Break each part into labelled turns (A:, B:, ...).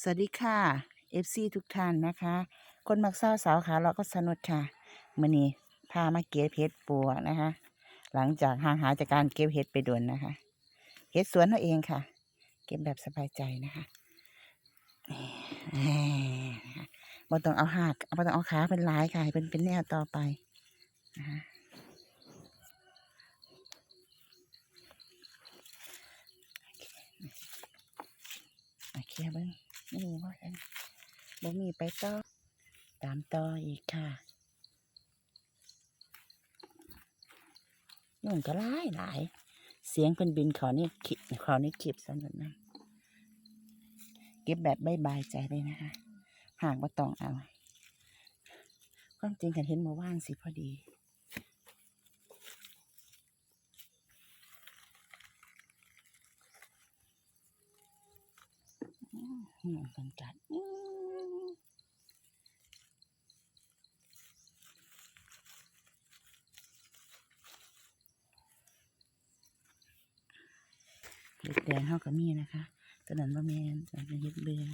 A: สวัสดีค่ะ FC ทุกท่านนะคะ คนมักเศร้าสาวขาเราก็สนุกค่ะมื่อนี้พามาเก็บเห็ดปัวนะคะ หลังจากห่างหายจากการเก็บเห็ดไปด่วนนะคะเห็ดสวนเราเองค่ะ เก็บแบบสบายใจนะคะบ่ต้องเอาหากบ่ต้องเอาขาเป็นลายค่ะเป็นเป็นแนวต่อไปนะคะโอเคเบิ้ง นี่ว่ากันบ่มีไปต่อ ตามต่ออีกค่ะนุ่นก็หลายหลาย เสียงเป็นบินขานี่คิดขานี่คลิปสนุกนะเก็บแบบบายใจเลยนะคะห่างว่าต้องเอา ความจริงกันเห็นมื่อว่านสิพอดี อืมหนูกันกัดอืม เห็ดแดงเขาก็มีนะคะตัวนั้นว่าแมนตัวนั้นเห็ดเบือ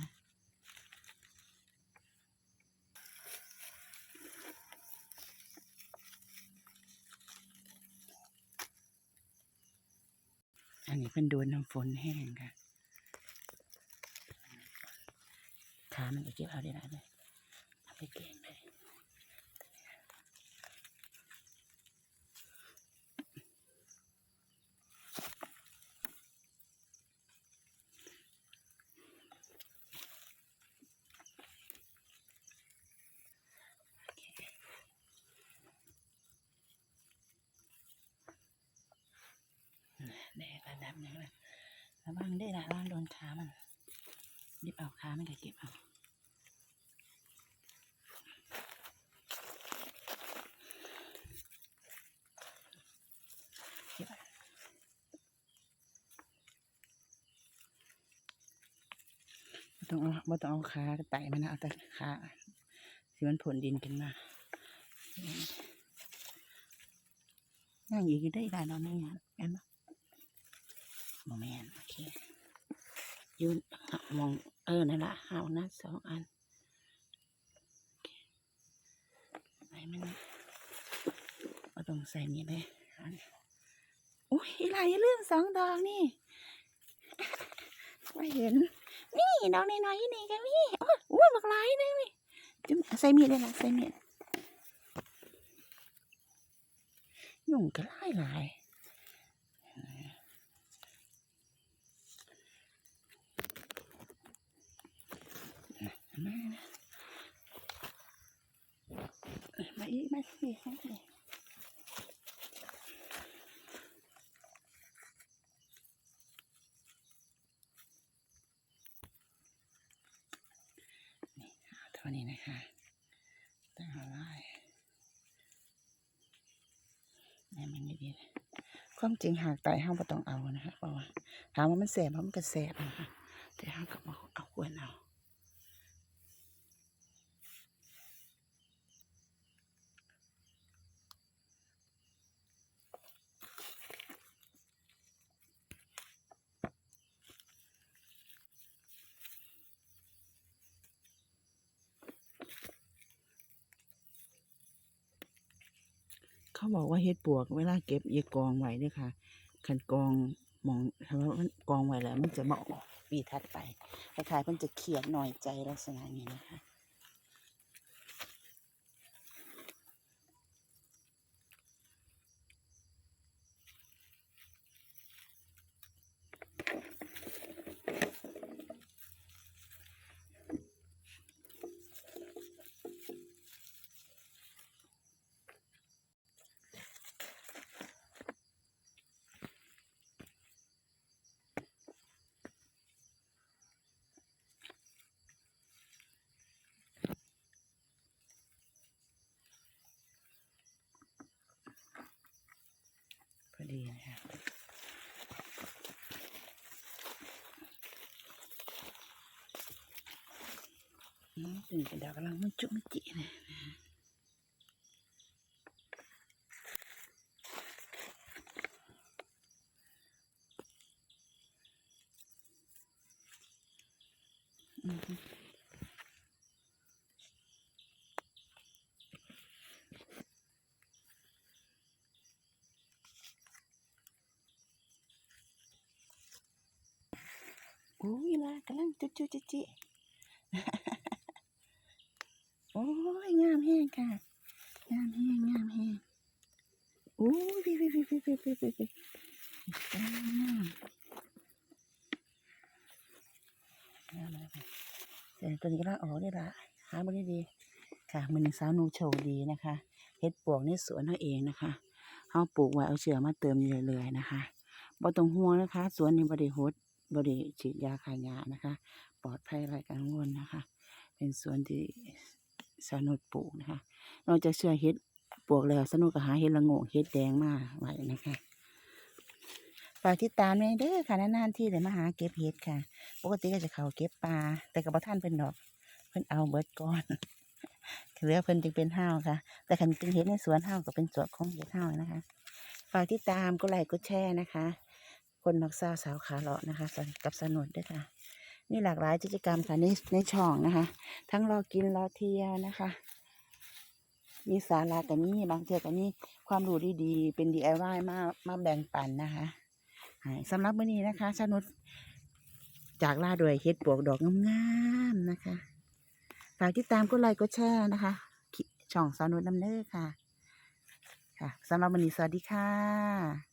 A: อันนี้เป็นโดนน้ำฝนแห้งค่ะขามันก็เก็บเอาได้หลายเลยเอาไปเก่งเลย แดกระดับนึงเลยระวังได้ละระวังโดนขามันหยิบเอาขามันก็เก็บเอาต้องเอาบ่ต้องเอาขาไต่มันนะเอาแต่ขาสิมันผลดินขึ้นมาย่างอีกอยู่ได้อีกหลายนอนนี่ฮะแม่น บ่บ่แม่นโอเคอยืนมองเออนั่นละเอานะสองอันอไหนมันบ่ต้องใส่นี่เลยอันอุ้ยอีหลายอย่าลืมสองดอกนี่ไม่เห็น นี่ดอกน้อยๆนี่ก็มีโอ้ยอ้วนบักหลายเลยนี่จุ๊บใส่มีดเลยนะใส่มีดยุ่งก็หลายหลายมานะ มาอีกมาอีกมาอีกเท่านี้นะคะตั้งเอาไล่แม่มันดีๆความจริงหากไตห้ามบ่ต้องเอานะคะเพราะว่าถามว่ามันแสบเพรามันก็แสบนะคะแต่ห้ามก็บอกเอาควรเอา เขาบอกว่าเฮ็ดปวกเวลาเก็บอย่ากองไว้เด้วยค่ะคันกองมองถ้าว่ามันกองไว้แล้ว มันจะมาออกปีถัดไปคล้ายๆมันจะเขียดหน่อยใจลักษณะนี้นะคะ พอดีนะคะอืมตื่นกระดากำลังมันจุกมันจิเลยนะอืม โอ้ยลากำลังจุ๊จุจิจิโอ้ยงามแห้งค่ะงามแห้งงามแห้งโอ้ยพี่พี่พี่พี่พี่พี่พี่งามงามเลยแต่ตัวนี้ก็ลากออกได้ละหาไม่ด้ดีค่ะมันสาวนูโชว์ดีนะคะเฮ็ดปวนี่สวนเขาเองนะคะเขาปลูกไว้เอาเชื้อมาเติมเรื่อยๆนะคะบ่ต้องห่วงนะคะ สวนนี้บ่ได้หด บริฉีดยาขายยานะคะ ปลอดภัยไร้กังวลนะคะ เป็นสวนที่สนุกปลูกนะคะ นอกจากเชื่อเฮ็ดปลวกแล้วสนุกก็หาเฮ็ดละโงกเฮ็ดแดงมาไว้นะคะฝากติดตามด้วยเด้อค่ะนานๆที่ได้มาหาเก็บเฮ็ดค่ะ ปกติก็จะเขาเก็บปลาแต่กับบ่ทันเพิ่นดอก เพิ่นเอาเบิดก่อนเหลือเพิ่นจึงเป็นห้าวค่ะ แต่คันจึงเฮ็ดในสวนห้าวก็เป็นสวนของเฮ็ดห้าวนะคะ ฝากติดตามกดไลค์กดแชร์นะคะ คนมักซาสาวขาเลาะนะคะ กับสนุนด้วยค่ะมีหลากหลายกิจกรรมค่ะในในช่องนะคะ ทั้งรอกินรอเที่ยวนะคะ มีสาระกับมีบางเทื่อกับมีความรู้ดีๆ เป็น DIY มามาแบ่งปันนะคะสำหรับมื้อนี้นะคะชนุดจากล่าด้วยเฮ็ดปวกดอกงามๆนะคะฝากติดตามกดไลค์กดแชร์นะคะ ช่องสาวนุน้ำเน้อค่ะ ค่ะสำหรับวันนี้สวัสดีค่ะ